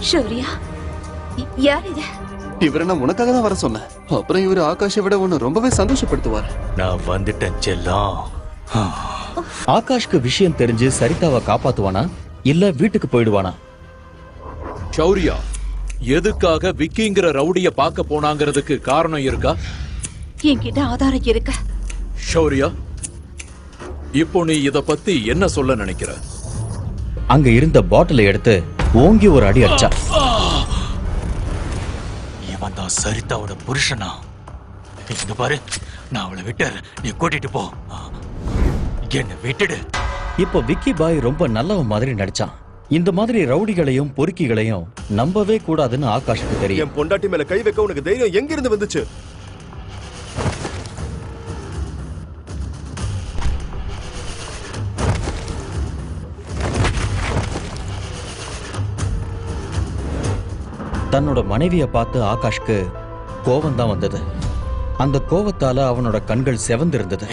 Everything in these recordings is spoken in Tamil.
ஷௌரியா ய- யார் இது இவரை நான் உனக்காக தான் வர சொன்னேன். அப்புறம் இவர் ஆகாஷை விட உன்னை ரொம்பவே சந்தோஷப்படுத்துவார். நான் வந்துட்டேன் செல்லம். ஆகாஷ்க்கு விஷயம் தெரிஞ்சு சரிதாவை காப்பாத்துவானா? இல்ல வீட்டுக்கு போயிடுவானா? ஷௌரியா எதுக்காக விக்கிங்கிற ரவுடிய பார்க்க போனாங்கிறதுக்கு காரணம் இருக்கா? என்கிட்ட ஆதாரம் இருக்கு? ஷௌரியா இப்போ நீ இத பத்தி என்ன சொல்ல நினைக்கிற? அங்க இருந்த பாட்டிலை எடுத்து ஓங்கி ஒரு அடி அடிச்சா. இவன் தான் சரிதாவோட புருஷனா? இங்க பாரு. நான் அவளை விட்டுறேன். நீ கூட்டிட்டு போ. என்ன விட்டுடு. இப்போ விக்கி பாய் ரொம்ப நல்லவன் மாதிரி நடிச்சான். இந்த மாதிரி ரவுடிகளையும் பொறுக்கிகளையும் நம்பவே கூடாதுன்னு ஆகாஷுக்கு தெரியும். என் பொண்டாட்டி மேல கை வைக்க உனக்கு தைரியம் எங்க இருந்து வந்துச்சு? தன்னோட மனைவிய பார்த்து ஆகாஷ்க்கு கோபம் தான் வந்தது. அந்த கோவத்தால அவனோட கண்கள் செவந்திருந்தது.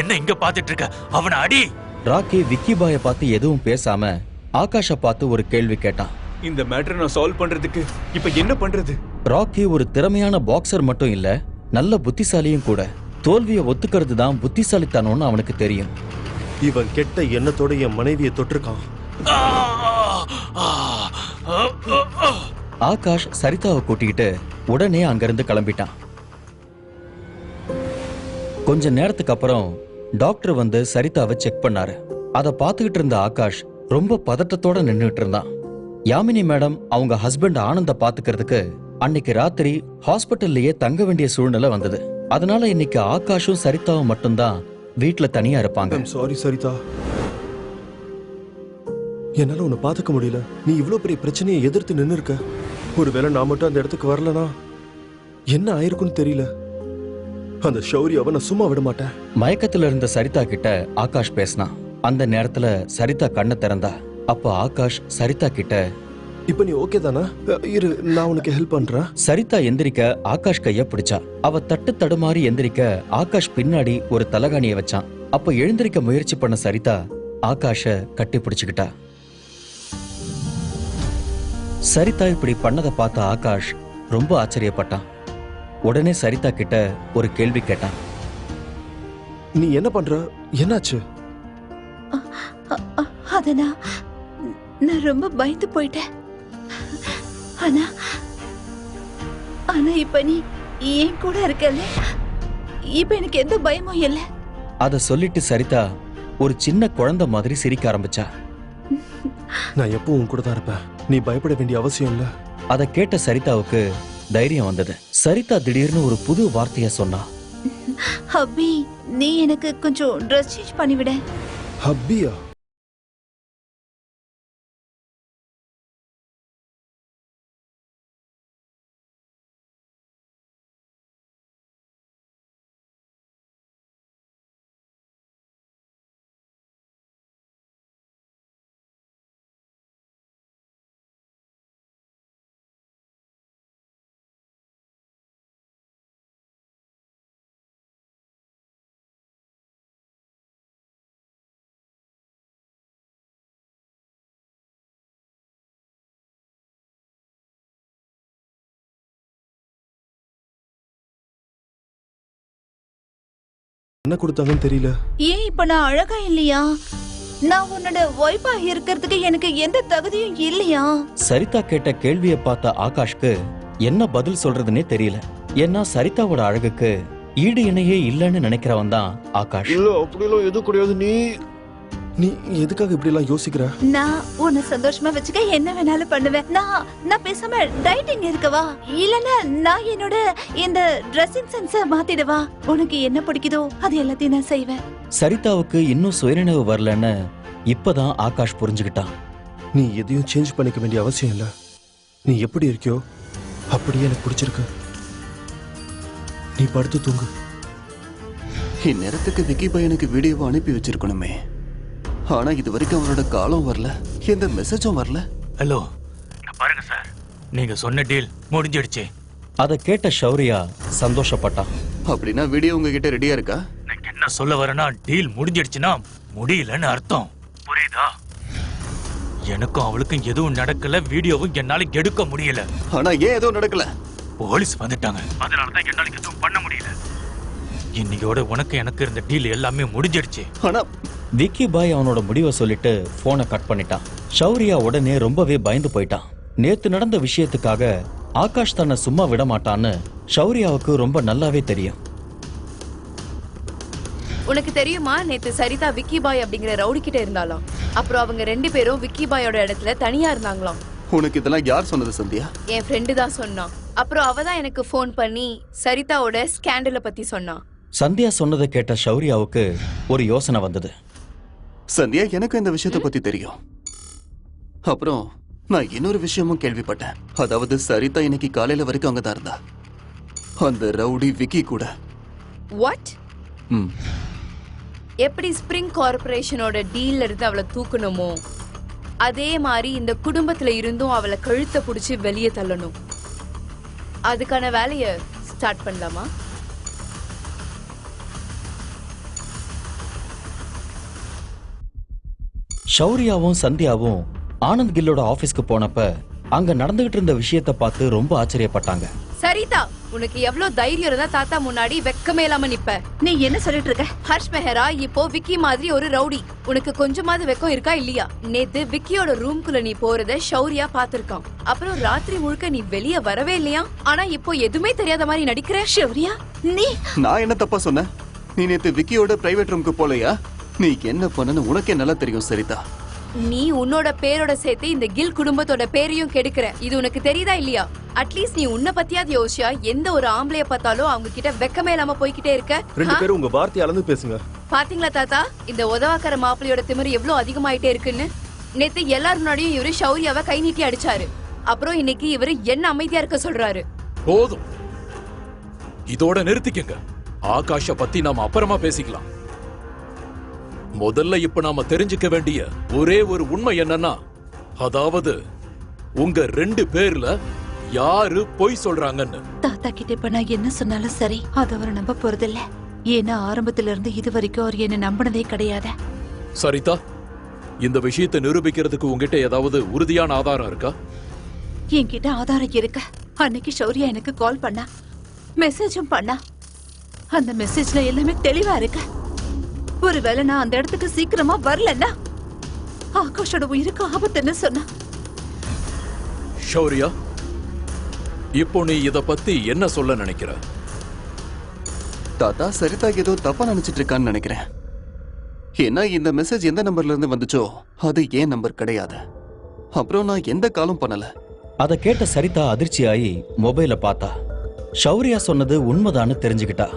என்ன இங்க பாத்துட்டு இருக்க அவனை அடி! ராக்கி விக்கி பாய பார்த்து எதுவும் பேசாம ஆகாஷ பார்த்து ஒரு கேள்வி கேட்டான். இந்த மேட்டரை நான் சால்வ் பண்றதுக்கு இப்ப என்ன பண்றது? ராக்கி ஒரு திறமையான பாக்ஸர் மட்டும் இல்ல நல்ல புத்திசாலியும் கூட. தோல்வியை ஒத்துக்கிறது தான் புத்திசாலித்தனம்னு அவனுக்கு தெரியும். இவன் கெட்ட எண்ணத்தோட என் மனைவியை தொட்டிருக்கான்! ஆகாஷ் சரிதாவை கூட்டிக்கிட்டு உடனே அங்கிருந்து கிளம்பிட்டான். கொஞ்ச நேரத்துக்கு அப்புறம் டாக்டர் வந்து சரிதாவை செக் பண்ணாரு. அதை பார்த்துக்கிட்டு இருந்த ஆகாஷ் ரொம்ப பதட்டத்தோட நின்றுட்டு இருந்தான். யாமினி மேடம் அவங்க ஹஸ்பண்ட் ஆனந்த பாத்துக்கிறதுக்கு அன்னைக்கு ராத்திரி ஹாஸ்பிட்டல்லையே தங்க வேண்டிய சூழ்நிலை வந்தது. அதனால இன்னைக்கு ஆகாஷும் சரிதாவும் மட்டும்தான் வீட்டுல தனியா இருப்பாங்க. சாரி சரிதா. என்னால உன்னை பாத்துக்க முடியல. நீ இவ்வளவு பெரிய பிரச்சனையை எதிர்த்து நின்னு இருக்க ஒருவேளை நான் மட்டும் அந்த இடத்துக்கு வரலனா? என்ன ஆயிருக்குன்னு தெரியல. அந்த ஷௌரியாவை நான் சும்மா விட மாட்டேன். மயக்கத்துல இருந்த சரிதா கிட்ட ஆகாஷ் பேசினான் அந்த நேரத்துல சரிதா கண்ணை திறந்தா அப்ப ஆகாஷ் சரிதா கிட்ட இப்ப நீ ஓகே தானா? இரு நான் உனக்கு ஹெல்ப் பண்றேன். சரிதா எந்திரிக்க ஆகாஷ் கைய பிடிச்சா அவ தட்டு தடுமாறி எந்திரிக்க ஆகாஷ் பின்னாடி ஒரு தலகாணிய வச்சான். அப்ப எழுந்திருக்க முயற்சி பண்ண சரிதா ஆகாஷ கட்டி பிடிச்சுக்கிட்டா. சரிதா இப்படி பண்ணதை பார்த்த ஆகாஷ் ரொம்ப ஆச்சரியப்பட்டான். உடனே சரிதா கிட்ட ஒரு கேள்வி கேட்டான். நீ என்ன பண்ற? என்னாச்சு? அ- அ- அத நான் ரொம்ப பயந்து போயிட்டேன் ஆனா ஆனா இப்ப நீ என் கூட இருக்கல இப்ப எனக்கு எந்த பயமும் இல்ல அத சொல்லிட்டு சரிதா ஒரு சின்ன குழந்தை மாதிரி சிரிக்க ஆரம்பிச்சா நான் எப்பவும் கூட தான் இருப்பேன் நீ பயப்பட வேண்டிய அவசியம் இல்ல. அதை கேட்ட சரிதாவுக்கு தைரியம் வந்தது. சரிதா திடீர்னு ஒரு புது வார்த்தைய சொன்னா. ஹப்பி நீ எனக்கு கொஞ்சம் ட்ரெஸ் சேஞ்ச் பண்ணிவிட. ஹப்பியா? என்ன கொடுத்தாங்கன்னு தெரியல. ஏன் இப்ப நான் அழகா இல்லையா? நான் உன்னோட ஒய்ஃபா இருக்கிறதுக்கு எனக்கு எந்த தகுதியும் இல்லையா? சரிதா கேட்ட கேள்வியை பார்த்த ஆகாஷ்க்கு என்ன பதில் சொல்றதுன்னே தெரியல. ஏன்னா சரிதாவோட அழகுக்கு ஈடு இணையே இல்லைன்னு நினைக்கிறவன் தான் ஆகாஷ். இல்ல அப்படிலாம் எதுவும் கிடையாது. நீ நீ எதுக்காக இப்படி எல்லாம் யோசிக்கிற? நான் உன்னை சந்தோஷமா வச்சுக்க என்ன வேணாலும் பண்ணுவேன். நான் நான் பேசாம டைட்டிங் இருக்கவா? இல்லனா நான் என்னோட இந்த ட்ரெஸ்ஸிங் சென்ஸ மாத்திடவா? உனக்கு என்ன பிடிக்குதோ அது எல்லாத்தையும் நான் செய்வேன். சரிதாவுக்கு இன்னும் சுயநினைவு வரலன்னு இப்பதான் ஆகாஷ் புரிஞ்சுக்கிட்டான். நீ எதையும் சேஞ்ச் பண்ணிக்க வேண்டிய அவசியம் இல்ல. நீ எப்படி இருக்கியோ அப்படியே எனக்கு பிடிச்சிருக்கு. நீ படுத்து தூங்கு. இந்நேரத்துக்கு விக்கி பையனுக்கு வீடியோவை அனுப்பி வச்சிருக்கணுமே. ஆனா இது வரைக்கும் அவரோட காலம் வரல. எந்த மெசேஜும் வரல. ஹலோ பாருங்க சார். நீங்க சொன்ன டீல் முடிஞ்சிடுச்சு. அதை கேட்ட ஷௌரியா சந்தோஷப்பட்டான் அப்படின்னா வீடியோ உங்ககிட்ட ரெடியா இருக்கா? எனக்கு என்ன சொல்ல வரேன்னா டீல் முடிஞ்சிடுச்சுன்னா முடியலன்னு அர்த்தம். புரியுதா? எனக்கும் அவளுக்கும் எதுவும் நடக்கல வீடியோவும் என்னால எடுக்க முடியல. ஆனா ஏன் எதுவும் நடக்கல? போலீஸ் வந்துட்டாங்க. அதனால தான் என்னால எதுவும் பண்ண முடியல. இன்னையோட உனக்கு எனக்கு இருந்த டீல் எல்லாமே முடிஞ்சிடுச்சு. ஆனா விக்கி பாய் அவனோட முடிவை சொல்லிட்டு போனை கட் பண்ணிட்டான். ஷௌரியா உடனே ரொம்பவே பயந்து போயிட்டான். நேத்து நடந்த விஷயத்துக்காக ஆகாஷ் தன்னை சும்மா விட மாட்டான்னு ஷௌரியாவுக்கு ரொம்ப நல்லாவே தெரியும். உனக்கு தெரியுமா? நேத்து சரிதா விக்கி பாய் அப்படிங்கிற ரவுடி கிட்ட இருந்தாலாம் அப்புறம் அவங்க ரெண்டு பேரும் விக்கி பாயோட இடத்துல தனியா இருந்தாங்களாம். உனக்கு இதெல்லாம் யார் சொன்னது சந்தியா? என் ஃப்ரெண்டு தான் சொன்னான். அப்புறம் அவ தான் எனக்கு ஃபோன் பண்ணி சரிதாவோட ஸ்கேண்டலை பத்தி சொன்னான். சந்தியா சொன்னதை கேட்ட ஷௌரியாவுக்கு ஒரு யோசனை வந்தது. சந்தியா எனக்கு இந்த விஷயத்தை பத்தி தெரியும். அப்புறம் நான் இன்னொரு விஷயமும் கேள்விப்பட்டேன். அதாவது சரிதா இன்னைக்கு காலையில வரைக்கும் அங்கதான் இருந்தா. அந்த ரவுடி விக்கி கூட. வாட் எப்படி ஸ்ப்ரிங் கார்ப்பரேஷனோட டீல்ல இருந்து அவளை தூக்கணுமோ அதே மாதிரி இந்த குடும்பத்துல இருந்தும் அவளை கழுத்தை புடிச்சு வெளியே தள்ளணும். அதுக்கான வேலைய ஸ்டார்ட் பண்ணலாமா? ஷௌரியாவும் சந்தியாவும் ஆனந்த் கில்லோட ஆபீஸ்க்கு போனப்ப அங்க நடந்துகிட்டு இருந்த விஷயத்த பார்த்து ரொம்ப ஆச்சரியப்பட்டாங்க. சரிதா உனக்கு எவ்வளவு தைரியம் இருந்தா தாத்தா முன்னாடி வெக்கமே இல்லாம நிப்ப. நீ என்ன சொல்லிட்டு இருக்க? ஹர்ஷ் மெஹரா இப்போ விக்கி மாதிரி ஒரு ரவுடி. உனக்கு கொஞ்சமாவது வெக்கம் இருக்கா இல்லையா? நேத்து விக்கியோட ரூம்குள்ள நீ போறத ஷௌரியா பாத்திருக்கான் அப்புறம் ராத்திரி முழுக்க நீ வெளிய வரவே இல்லையா? ஆனா இப்போ எதுவுமே தெரியாத மாதிரி நடிக்கிற ஷௌரியா? நீ நான் என்ன தப்பா சொன்னேன்? நீ நேத்து விக்கியோட பிரைவேட் ரூமுக்கு போலையா? நீ என்ன பண்ணனு உனக்கே நல்லா தெரியும் சரிதா? நீ உன்னோட பேரோட சேர்த்து இந்த கில் குடும்பத்தோட பேரையும் கெடுக்கிற. இது உனக்கு தெரியுதா இல்லையா? அட்லீஸ்ட் நீ உன்னை பத்தியாவது யோசியா எந்த ஒரு ஆம்பளைய பார்த்தாலும் அவங்க கிட்ட வெக்கமே இல்லாம போய்கிட்டே இருக்க. ரெண்டு? பேரும் உங்க வார்த்தையை அளந்து பேசுங்க. பாத்தீங்களா தாத்தா? இந்த உதவாக்கர மாப்பிளையோட திமிரு எவ்வளவு அதிகமாயிட்டே இருக்குன்னு. நேத்து எல்லார் முன்னாடியும் இவரு ஷௌரியாவை கை நீட்டி அடிச்சாரு. அப்புறம் இன்னைக்கு இவரு என்ன அமைதியா இருக்க சொல்றாரு? போதும். இதோட நிறுத்திக்கங்க. ஆகாஷ பத்தி நாம அப்புறமா பேசிக்கலாம். முதல்ல இப்ப நாம தெரிஞ்சுக்க வேண்டிய ஒரே ஒரு உண்மை என்னன்னா அதாவது உங்க ரெண்டு பேர்ல யாரு பொய் சொல்றாங்கன்னு. தாத்தா கிட்ட இப்ப நான் என்ன சொன்னாலும் சரி அது அவர் நம்ப போறதில்ல. ஏன்னா ஆரம்பத்துல இருந்து இது வரைக்கும் அவர் என்ன நம்பினதே கிடையாது. சரிதா இந்த விஷயத்தை நிரூபிக்கிறதுக்கு உங்ககிட்ட ஏதாவது உறுதியான ஆதாரம் இருக்கா? என்கிட்ட ஆதாரம் இருக்கு. அன்னைக்கு ஷௌரியா எனக்கு கால் பண்ணா மெசேஜும் பண்ணா. அந்த மெசேஜ்ல எல்லாமே தெளிவா இருக்கு. ஒருவேளை நான் அந்த இடத்துக்கு சீக்கிரமா வரலன்னா? ஆகாஷோட உயிருக்கு ஆபத்துன்னு சொன்னா. ஷௌரியா இப்போ நீ இத பத்தி என்ன சொல்ல நினைக்கிற? தாத்தா சரிதா ஏதோ தப்பா நினைச்சிட்டு இருக்கான்னு நினைக்கிறேன். ஏன்னா இந்த மெசேஜ் எந்த நம்பர்ல இருந்து வந்துச்சோ அது ஏன் நம்பர் கிடையாது. அப்புறம் நான் எந்த காலும் பண்ணல. அதை கேட்ட சரிதா அதிர்ச்சியாகி மொபைலை பார்த்தா ஷௌரியா சொன்னது உண்மைதான்னு தெரிஞ்சுக்கிட்டா.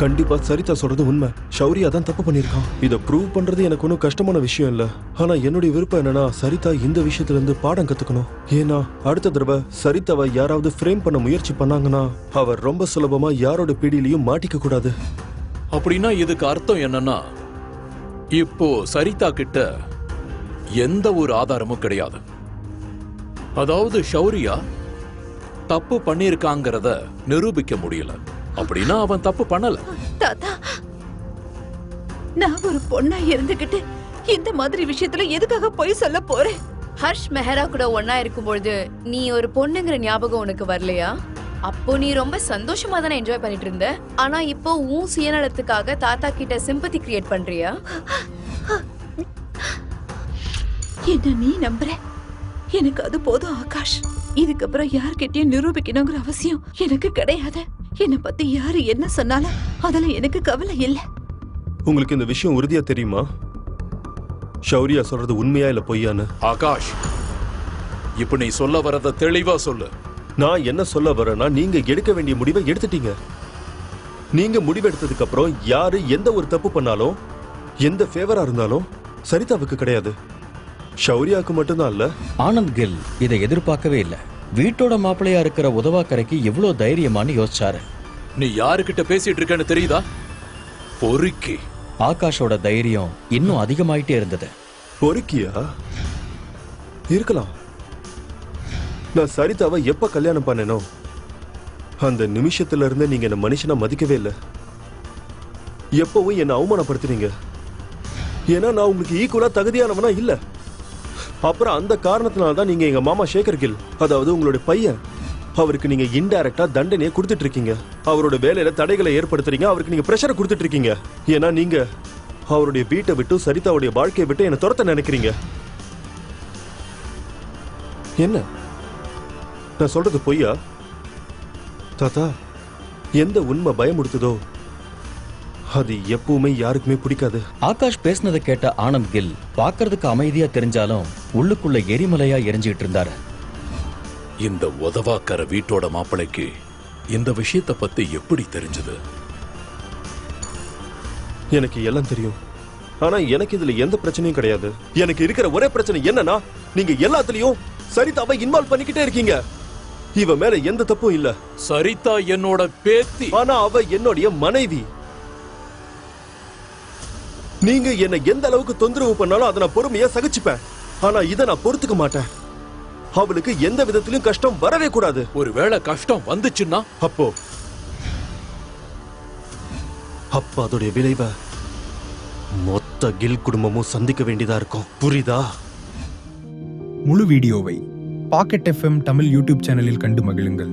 கண்டிப்பா சரிதா சொல்றது உண்மை. ஷௌரியா தான் தப்பு பண்ணிருக்கான் இதை ப்ரூவ் பண்றது எனக்கு ஒன்றும் கஷ்டமான விஷயம் இல்ல. ஆனா என்னுடைய விருப்பம் என்னன்னா சரிதா இந்த விஷயத்துல இருந்து பாடம் கத்துக்கணும். ஏன்னா அடுத்த தடவை சரிதாவை யாராவது ஃப்ரேம் பண்ண முயற்சி பண்ணாங்கன்னா அவர் ரொம்ப சுலபமா யாரோட பிடியிலையும் மாட்டிக்க கூடாது. அப்படின்னா இதுக்கு அர்த்தம் என்னன்னா இப்போ சரிதா கிட்ட எந்த ஒரு ஆதாரமும் கிடையாது. அதாவது ஷௌரியா தப்பு பண்ணியிருக்காங்கிறத நிரூபிக்க முடியல. அப்படின்னா அவன் தப்பு பண்ணல. தாத்தா நான் ஒரு பொண்ணா இருந்துகிட்டு இந்த மாதிரி விஷயத்துல எதுக்காக பொய் சொல்ல போறேன்? ஹர்ஷ் மெஹரா கூட ஒன்னா இருக்கும்பொழுது நீ ஒரு பொண்ணுங்கிற ஞாபகம் உனக்கு வரலையா? அப்போ நீ ரொம்ப சந்தோஷமா தானே என்ஜாய் பண்ணிட்டு இருந்த? ஆனா இப்போ உன் சுயநலத்துக்காக தாத்தா கிட்ட சிம்பத்தி கிரியேட் பண்றியா? என்ன நீ நம்புற? எனக்கு அது போதும் ஆகாஷ். இதுக்கப்புறம் யார்கிட்டயும் நிரூபிக்கணுங்கிற அவசியம் எனக்கு கிடையாது. என்னை பத்தி யாரு என்ன சொன்னாலும் அதுல எனக்கு கவலை இல்ல. உங்களுக்கு இந்த விஷயம் உறுதியா தெரியுமா? ஷௌரியா சொல்றது உண்மையா இல்ல பொய்யான்னு? ஆகாஷ் இப்ப நீ சொல்ல வரத தெளிவா சொல்லு. நான் என்ன சொல்ல வரேன்னா நீங்க எடுக்க வேண்டிய முடிவை எடுத்துட்டீங்க. நீங்க முடிவெடுத்ததுக்கு அப்புறம் யாரு எந்த ஒரு தப்பு பண்ணாலும் எந்த ஃபேவரா இருந்தாலும் சரிதாவுக்கு கிடையாது. ஷௌரியாவுக்கு மட்டும்தான் இல்ல? ஆனந்த் கில் இதை எதிர்பார்க்கவே இல்லை. வீட்டோட மாப்பிள்ளையா இருக்கிற உதவாக்கரைக்கு எவ்வளோ தைரியமான்னு யோசிச்சாரு. நீ யாருக்கிட்ட பேசிட்டு இருக்கேன்னு தெரியுதா? பொறுக்கி. ஆகாஷோட தைரியம் இன்னும் அதிகமாயிட்டே இருந்தது. பொறுக்கியா? இருக்கலாம். நான் சரிதாவை எப்ப கல்யாணம் பண்ணேனோ அந்த நிமிஷத்துல இருந்து நீங்க என்ன மனுஷனா மதிக்கவே இல்லை. எப்பவும் என்ன அவமானப்படுத்துறீங்க ஏன்னா நான் உங்களுக்கு ஈக்குவலா தகுதியானவனா இல்ல. அப்புறம் அந்த காரணத்தினால தான் நீங்க எங்க மாமா சேகர் கில் அதாவது உங்களுடைய பையன் அவருக்கு நீங்க இன்டைரக்டா தண்டனையை கொடுத்துட்டு இருக்கீங்க அவரோட வேலையில தடைகளை ஏற்படுத்துறீங்க அவருக்கு நீங்க பிரஷரை கொடுத்துட்டு இருக்கீங்க ஏன்னா நீங்க அவருடைய வீட்டை விட்டு சரிதாவுடைய வாழ்க்கையை விட்டு என்ன துரத்த நினைக்கிறீங்க. என்ன? நான் சொல்றது பொய்யா? தாத்தா எந்த உண்மை பயமுடுத்துதோ அது எப்பவுமே யாருக்குமே பிடிக்காது. ஆகாஷ் பேசினதை கேட்ட ஆனந்த் கில் பார்க்கறதுக்கு அமைதியா தெரிஞ்சாலும் உள்ளுக்குள்ள எரிமலையா எரிஞ்சுக்கிட்டு இருந்தாரு. இந்த உதவாக்கர வீட்டோட மாப்பிளைக்கு இந்த விஷயத்தை பத்தி எப்படி தெரிஞ்சது? எனக்கு எல்லாம் தெரியும். ஆனா எனக்கு இதுல எந்த பிரச்சனையும் கிடையாது. எனக்கு இருக்கிற ஒரே பிரச்சனை என்னன்னா நீங்க எல்லாத்துலயும் சரிதாவை இன்வால்வ் பண்ணிக்கிட்டே இருக்கீங்க. இவ மேல எந்த தப்பும் இல்ல. சரிதா என்னோட பேத்தி. ஆனா அவ என்னுடைய மனைவி. நீங்க என்ன எந்த அளவுக்கு தொந்தரவு பண்ணாலும் அதை நான் பொறுமையா சகிச்சுப்பேன். ஆனா இதை நான் பொறுத்துக்க மாட்டேன். அவளுக்கு எந்த விதத்திலும் கஷ்டம் வரவே கூடாது. ஒருவேளை கஷ்டம் வந்துச்சுன்னா? அப்போ அப்ப அதோடைய விளைவை மொத்த கில் குடும்பமும் சந்திக்க வேண்டியதா இருக்கும். புரியுதா? முழு வீடியோவை பாக்கெட் எஃப்எம் தமிழ் யூடியூப் சேனலில் கண்டு மகிழுங்கள்.